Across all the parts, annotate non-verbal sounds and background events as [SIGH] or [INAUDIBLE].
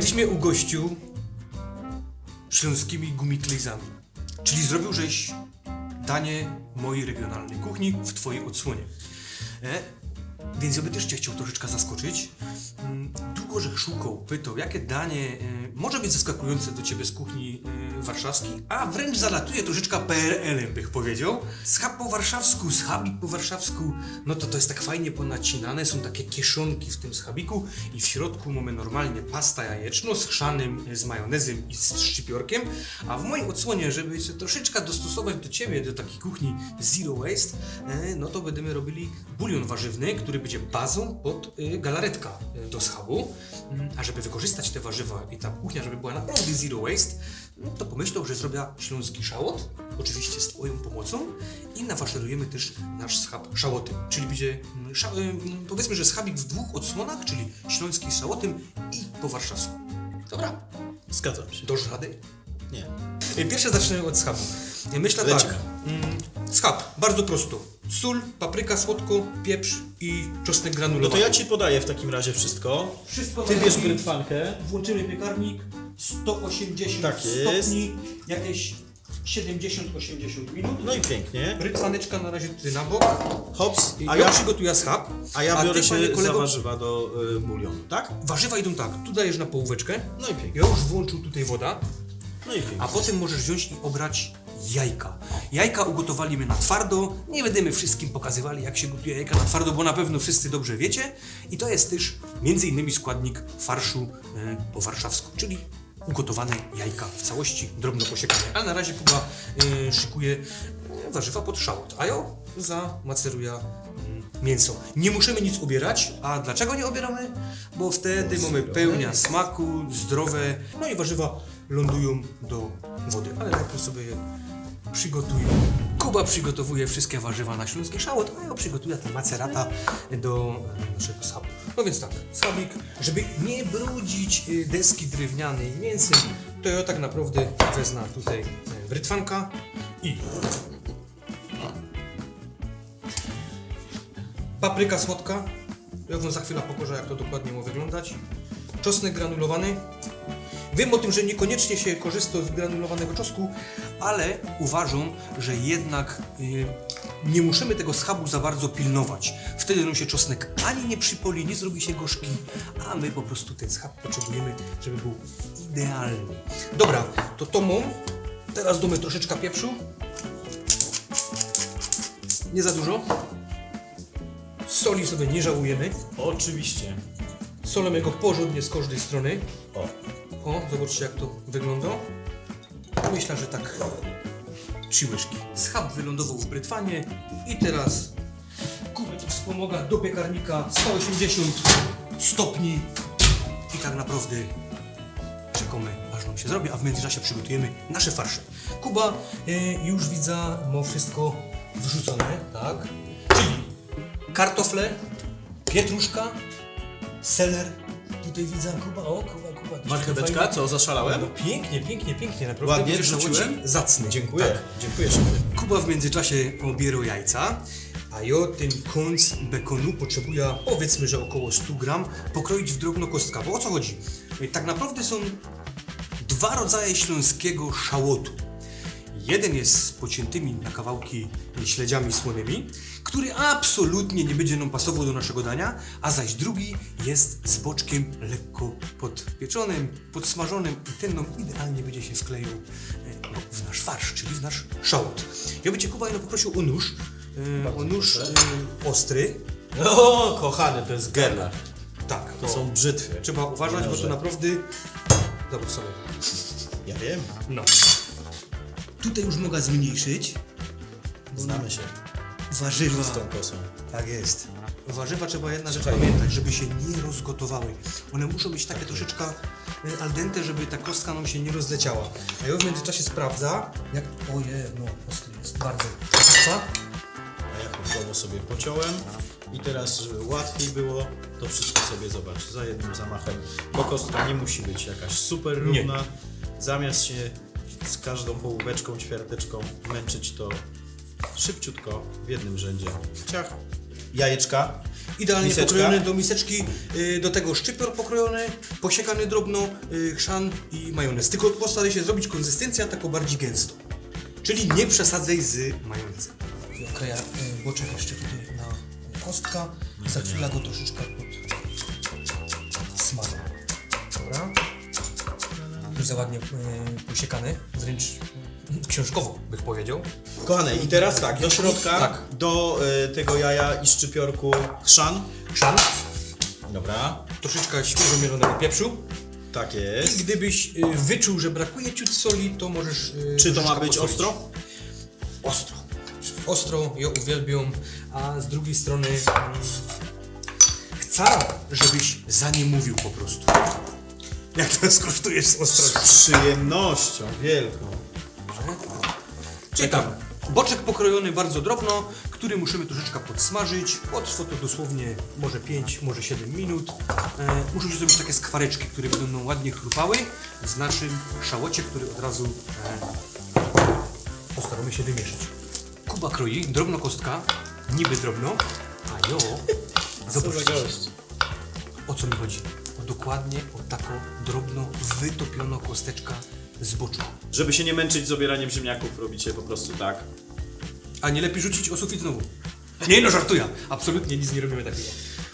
Tyś mnie ugościł śląskimi gumiklejzami. Czyli zrobił żeś danie mojej regionalnej kuchni w twojej odsłonie. E? Więc ja by też cię chciał troszeczkę zaskoczyć. Szukał, pytał, jakie danie e, może być zaskakujące do ciebie z kuchni e, warszawskiej, a wręcz zalatuje troszeczkę PRL-em, bych powiedział. Schab po warszawsku, schabik po warszawsku, no to to jest tak fajnie ponacinane, są takie kieszonki w tym schabiku i w środku mamy normalnie pasta jajeczno z chrzanym, e, z majonezem i z szczypiorkiem, a w mojej odsłonie, żeby się troszeczkę dostosować do ciebie, do takiej kuchni zero waste, no to będziemy robili bulion warzywny, który będzie bazą pod galaretka do schabu. A żeby wykorzystać te warzywa i ta kuchnia, żeby była naprawdę zero waste, no to pomyślał, że zrobię śląski szałot, oczywiście z Twoją pomocą i nafaszerujemy też nasz schab szałotem, czyli będzie, mm, sza, y, mm, powiedzmy, że schabik w dwóch odsłonach, czyli śląski z szałotem i po warszawsku. Dobra, Zgadzam się. dosz rady? Nie. Y, Pierwsze zacznę od schabu. Y, Myślę Lecimy. tak. Mm, schab, bardzo prosto. Sól, papryka, słodko, pieprz i czosnek No granulowany. to ja ci podaję w takim razie wszystko. Wszystko Ty bierz brytwankę. Włączymy piekarnik 180 Tak jest. stopni, jakieś 70-80 minut. No i pięknie. Rytwaneczka na razie tutaj na bok. Hops, I a ja ja, przygotuję schab. a ja biorę ty, panie się za kolego, warzywa do y, bulionu, tak? Warzywa idą tak, tu dajesz na połóweczkę. No i pięknie. Ja już włączył tutaj woda. No i pięknie. A potem możesz wziąć i obrać jajka. Jajka ugotowaliśmy na twardo. Nie będziemy wszystkim pokazywali, jak się gotuje jajka na twardo, bo na pewno wszyscy dobrze wiecie. I to jest też między innymi składnik farszu e, po warszawsku, czyli ugotowane jajka w całości, drobno posiekane. Ale na razie Kuba e, szykuje e, warzywa pod szałot, a ja zamaceruję mm, mięso. Nie musimy nic ubierać, a dlaczego nie obieramy? Bo wtedy mamy pełnia smaku, zdrowe, no i warzywa lądują do wody. Ale najpierw sobie je przygotuję. Kuba przygotowuje wszystkie warzywa na śląski szałot, a ja przygotuję tę macerata do e, naszego schabu. No więc tak, schabik, żeby nie brudzić y, deski drewnianej mięsem, to ja tak naprawdę wezmę tutaj e, brytwanka i papryka słodka. Ja wam za chwilę pokażę, jak to dokładnie ma wyglądać. Czosnek granulowany. Wiem o tym, że niekoniecznie się korzysta z granulowanego czosnku, ale uważam, że jednak y, nie musimy tego schabu za bardzo pilnować. Wtedy nam się czosnek ani nie przypoli, nie zrobi się gorzki, a my po prostu ten schab potrzebujemy, żeby był idealny. Dobra, to to mam. Teraz damy troszeczkę pieprzu. Nie za dużo. Soli sobie nie żałujemy. Oczywiście. Solimy go porządnie z każdej strony. O, O, zobaczcie jak to wygląda. Myślę, że tak trzy łyżki. Schab wylądował w brytwanie i teraz kubek wspomaga do piekarnika 180 stopni i tak naprawdę czekamy aż nam się zrobi, a w międzyczasie przygotujemy nasze farsze. Kuba e, już widzę ma wszystko wrzucone, tak? Czyli kartofle, pietruszka, seler. Tutaj widzę Kuba, o Kuba, Marcheweczka, fajnie- co, zaszalałem? no pięknie, pięknie, pięknie, naprawdę. Ładnie szałocik Zacny. Dziękuję. Tak. Dziękuję. Kuba w międzyczasie obierał jajca, a ja ten kąc bekonu potrzebuję powiedzmy, że około 100 gram pokroić w drobno kostka. Bo o co chodzi? Tak naprawdę są dwa rodzaje śląskiego szałotu. Jeden jest z pociętymi na kawałki śledziami słonymi, który absolutnie nie będzie nam pasował do naszego dania, a zaś drugi jest z boczkiem lekko podpieczonym, podsmażonym i ten nam idealnie będzie się wklejał e, no, w nasz farsz, czyli w nasz szałot. Ja bym Cię Kuba no, poprosił o nóż, e, o nóż e, ostry. O, kochany, to jest gerlach. Tak, To są brzytwy. Trzeba uważać, bo to Noże. naprawdę... Dobra, sobie. Ja wiem. No. Tutaj już mogę zmniejszyć. Znamy się Warzywa. z tą kosą. Tak jest. Warzywa trzeba jedna rzecz pamiętać, żeby się nie rozgotowały. One muszą być takie troszeczkę e, al dente, żeby ta kostka nam się nie rozleciała. A ja w międzyczasie sprawdza, jak... Oje, no, ostry jest bardzo. Ostry. A ja punktowo sobie pociąłem i teraz, żeby łatwiej było, to wszystko sobie zobacz za jednym zamachem, bo kostka nie musi być jakaś super równa. Zamiast się z każdą połóweczką, ćwiarteczką męczyć, to szybciutko w jednym rzędzie. Ciach. Jajeczka. Idealnie Miseczka. pokrojone do miseczki, y, do tego szczypior pokrojony, posiekany drobno, y, chrzan i majonez. Tylko postaraj się zrobić konsystencję taką bardziej gęstą. Czyli nie przesadzaj z majonezem. Okreja y, boczek jeszcze tutaj na kostka. Za chwilę go troszeczkę pod smażę. Dobra. Już za ładnie y, posiekany, wręcz książkowo bych powiedział. Kochane, i teraz tak, do środka, Tak. do y, tego jaja i szczypiorku chrzan. Chrzan, Dobra, troszeczkę świeżo mielonego pieprzu. tak I jest. gdybyś y, wyczuł, że brakuje ciut soli, to możesz. y, Czy to ma troszeczkę być posolić. ostro? Ostro. Ostro, ja uwielbiam, a z drugiej strony mm, chcę, żebyś za nie mówił po prostu. Jak to skosztujesz z Z ostrością? przyjemnością wielką. Czyli tak, boczek pokrojony bardzo drobno, który musimy troszeczkę podsmażyć. Potrwa to dosłownie może 5, może 7 minut. E, muszą się zrobić takie skwareczki, które będą ładnie chrupały w naszym szałocie, który od razu e, postaramy się wymieszać. Kuba kroi, drobno kostka, niby drobno, a jo, [LAUGHS] zobaczcie, o co mi chodzi. O dokładnie o taką drobno wytopioną kosteczka z boczku. Żeby się nie męczyć z obieraniem ziemniaków, robicie po prostu tak. A nie lepiej rzucić o sufit znowu? Nie no, żartuję. Absolutnie nic nie robimy takiego.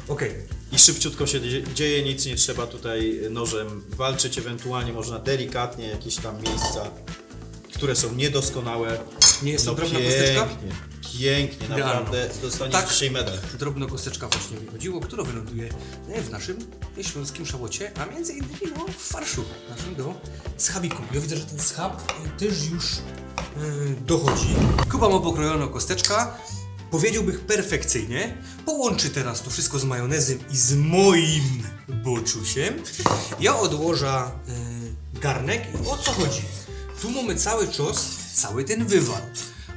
Okej. I szybciutko się dzie- dzieje, nic nie trzeba tutaj nożem walczyć, ewentualnie można delikatnie jakieś tam miejsca, które są niedoskonałe. Nie jest to no drobna pięknie, kosteczka? Pięknie, naprawdę dostaniesz Tak. dzisiaj medal. Drobna kosteczka właśnie wychodziło, która wyląduje e, w naszym śląskim szałocie, a między innymi no, w farszu naszym do schabiku. Ja widzę, że ten schab e, też już e, dochodzi. Kuba ma pokrojoną kosteczka. Powiedziałbym perfekcyjnie. Połączy teraz to wszystko z majonezem i z moim boczusiem. Ja odłożę e, garnek i o co chodzi? Tu mamy cały czas, cały ten wywar.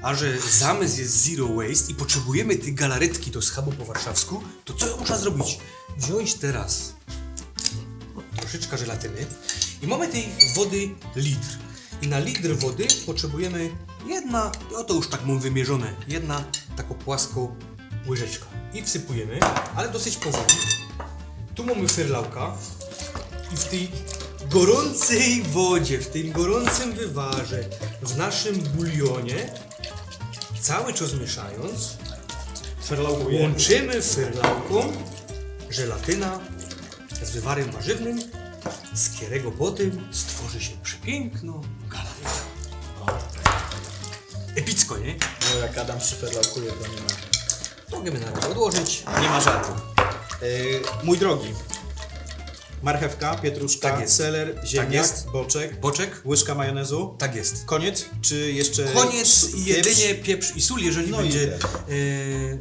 A że zamysł jest zero waste i potrzebujemy tej galaretki do schabu po warszawsku, to co ja muszę zrobić? Wziąć teraz troszeczkę żelatyny i mamy tej wody litr. I na litr wody potrzebujemy jedna, o to już tak mam wymierzone, jedna taką płaską łyżeczka. I wsypujemy, ale dosyć powoli. Tu mamy fyrlałka i w tej gorącej wodzie, w tym gorącym wywarze, w naszym bulionie, cały czas mieszając, łączymy fyrlałką żelatyna z wywarem warzywnym, z którego potem stworzy się przepiękną galaretę. Epicko, nie? No jak Adam szyferlałkuje, to nie ma, Możemy na razie odłożyć. nie ma żartu. Yy, mój drogi, marchewka, pietruszka, Tak jest. seler, ziemniak, jest. boczek, Boczek? łyżka majonezu. Tak jest. Koniec? Czy jeszcze Koniec i pieprz? jedynie pieprz i sól, jeżeli No i będzie tyle.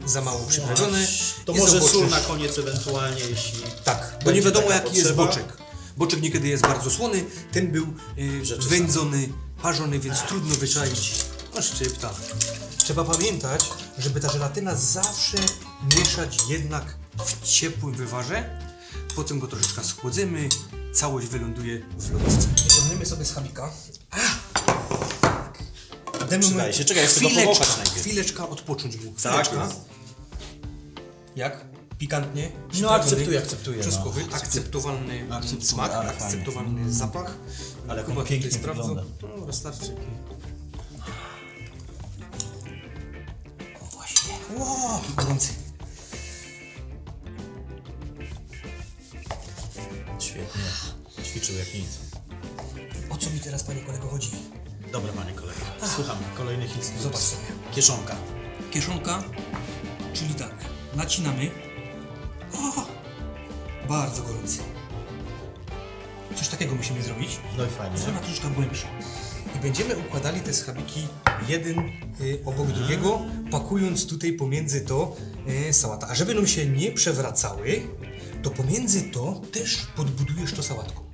e, za mało przyprawione. To może sól na koniec ewentualnie, jeśli... Tak, bo Będzie nie wiadomo taka jaki jest potrzeba. boczek. Boczek niekiedy jest bardzo słony, ten był e, Rzeczy wędzony, parzony, więc trudno wyczaić. O szczypta. Trzeba pamiętać, żeby ta żelatyna zawsze mieszać jednak w ciepłym wywarze. Potem go troszeczkę schłodzimy, całość wyląduje w lodówce. Wyciągniemy sobie z. Damy mu Przydaje się. Czekaj, chcę go powąchać najpierw. chwileczkę odpocząć mu. Tak Chwileczka. jest. Jak? Pikantnie? No, Przyprawiony, akceptuję, akceptuję, no. Czosnkowy, akceptowalny Akceptuję, smak, ale fajnie. akceptowalny zapach. Ale jak Kuba on pięknie tutaj sprawdza. wygląda. No, wystarczy. O właśnie. Ło, gorący. Świetnie. Ćwiczył jak nic. O co mi teraz, panie kolego, chodzi? Dobra, panie kolego. Słucham kolejnych instrukcji. Zobacz sobie. Kieszonka. Kieszonka, czyli tak, nacinamy. O, bardzo gorący. Coś takiego musimy zrobić. No i fajnie. Forma troszeczkę głębsza. I będziemy układali te schabiki jeden y, obok drugiego, pakując tutaj pomiędzy to y, sałata. A żeby nam się nie przewracały, to pomiędzy to też podbudujesz to sałatką.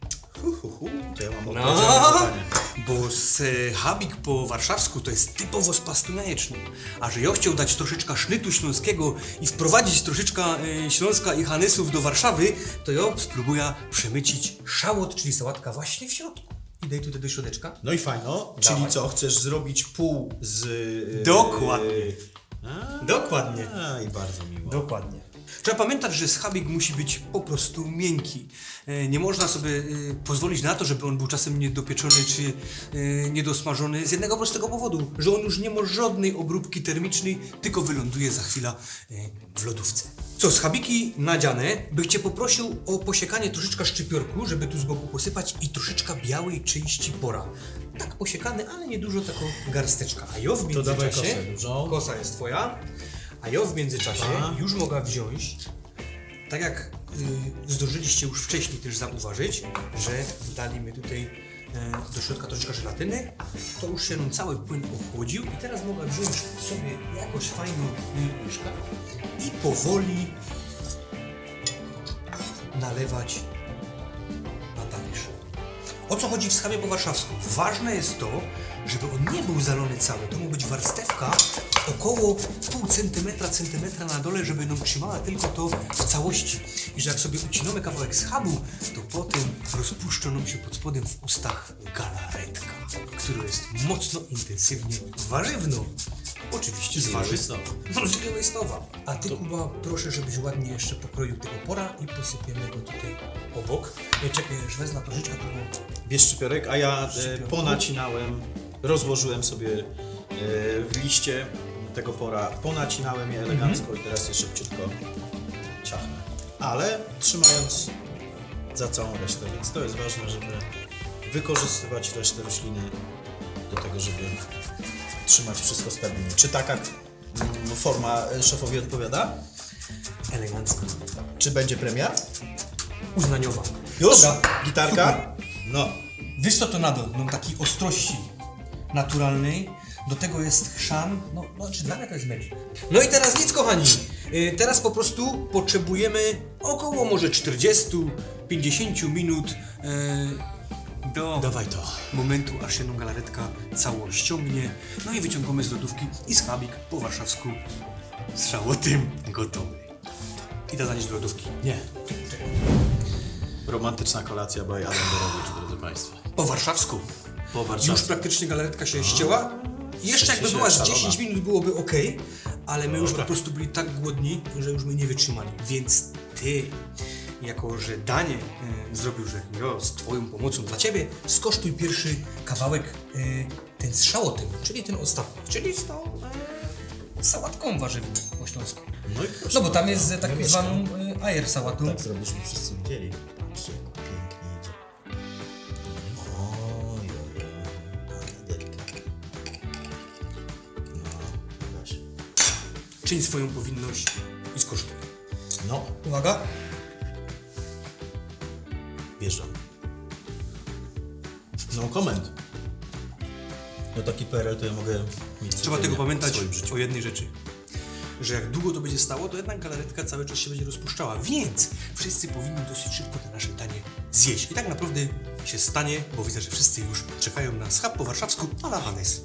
Hu, hu, hu. To ja mam No, odpowiedź na zadanie. bo schabik po warszawsku to jest typowo z pastu. A że ja chciał dać troszeczkę sznytu śląskiego i wprowadzić troszeczkę y, Śląska i Hanysów do Warszawy, to ja spróbuję przemycić szałot, czyli sałatka właśnie w środku. I daj tutaj do środeczka. No i fajno. Czyli Dawaj. co, chcesz zrobić pół z... yy, Dokładnie. A, Dokładnie. A, i bardzo miło. Dokładnie. Trzeba pamiętać, że schabik musi być po prostu miękki. E, Nie można sobie e, pozwolić na to, żeby on był czasem niedopieczony czy e, niedosmażony z jednego prostego powodu, że on już nie ma żadnej obróbki termicznej, tylko wyląduje za chwilę w lodówce. Co, schabiki nadziane, bych Cię poprosił o posiekanie troszeczkę szczypiorku, żeby tu z boku posypać i troszeczkę białej czyści pora. Tak posiekany, ale nie dużo, tylko garsteczka. A ja w To dawaj międzyczasie... kosę dużą. Kosa jest Twoja. A ja w międzyczasie Aha. już mogę wziąć, tak jak y, zdążyliście już wcześniej też zauważyć, że dali mi tutaj e, do środka troszeczkę żelatyny, to już się nam cały płyn ochłodził i teraz mogę wziąć sobie jakąś fajną y, łyżkę i powoli nalewać na talerz. O co chodzi w schabie po warszawsku? Ważne jest to, żeby on nie był zalony cały. To ma być warstewka około pół centymetra, centymetra na dole, żeby nam trzymała tylko to w całości. I że jak sobie ucinamy kawałek schabu, to potem rozpuszcza nam się pod spodem w ustach galaretka, która jest mocno intensywnie warzywną. Oczywiście z warzyw. No, z. A ty, Kuba, proszę, żebyś ładnie jeszcze pokroił tego pora i posypiemy go tutaj obok. Ja czekaj, już wezmę troszeczkę tego Bierz szczypiorek, a ja e, ponacinałem, rozłożyłem sobie e, w liście tego pora, ponacinałem je elegancko i teraz je szybciutko ciachnę. Ale trzymając za całą resztę, więc to jest ważne, żeby wykorzystywać resztę rośliny do tego, żeby trzymać wszystko stabilnie. Czy taka mm, forma szefowi odpowiada? elegancko. Czy będzie premia? Uznaniowa. Już? Dobra, Gitarka? No. Wiesz co to nadal? Mam takiej ostrości naturalnej. Do tego jest chrzan. No, no czy dla mnie to jest magic. No i teraz nic, kochani. Yy, teraz po prostu potrzebujemy około może 40-50 minut yy, do Dawaj to. momentu, aż się galaretka cało ściągnie. No i wyciągamy z lodówki i schabik po warszawsku z szałotym gotowy. I da zanieść do lodówki. Nie. Romantyczna kolacja by Adam Dorowicz, drodzy Państwo. Po warszawsku. Po Już warszawsku. praktycznie galaretka się ścięła. Jeszcze jakby była z szalowa. 10 minut byłoby ok, ale my już po Dobra. prostu byli tak głodni, że już my nie wytrzymali. Więc ty, jako że Danie e, zrobił, że ja z twoją pomocą dla ciebie, skosztuj pierwszy kawałek, e, ten z szałotym, czyli ten ostatni, czyli z tą e, sałatką warzywną po śląsku. No, i proszę No bo tam jest e, tak zwaną e, ajer sałatą. Tak zrobisz, żeby wszyscy widzieli. Czyń swoją powinność i skosztuj. No, Uwaga. wjeżdżam. No comment. No taki PRL to ja mogę mieć Trzeba codziennie tego w pamiętać swoim życiu. o jednej rzeczy. Że jak długo to będzie stało, to jednak galaretka cały czas się będzie rozpuszczała. Więc wszyscy powinni dosyć szybko te nasze danie zjeść. I tak naprawdę się stanie, bo widzę, że wszyscy już czekają na schab po warszawsku, a na Hannes.